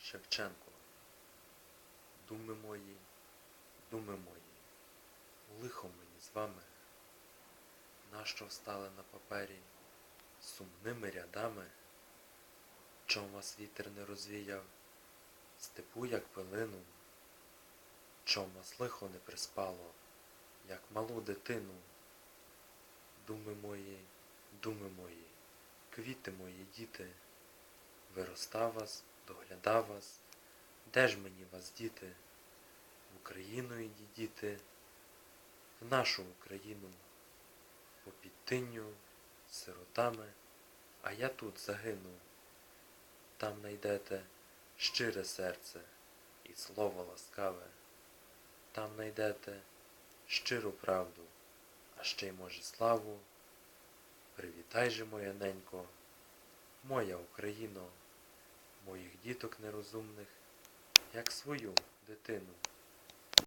Шевченко. Думи мої, думи мої, лихо мені з вами, нащо встали на папері сумними рядами, чом вас вітер не розвіяв, степу, як пилину, чом вас лихо не приспало, як малу дитину. Думи мої, думи мої, квіти мої, діти, виростав вас, доглядав вас, де ж мені вас, діти? В Україну іді, діти, в нашу Україну, по підтинню, сиротами, а я тут загину. Там найдете щире серце і слово ласкаве, там найдете щиру правду, а ще й може славу. Привітай же, моя ненько, моя Україно, моїх діток нерозумних, як свою дитину.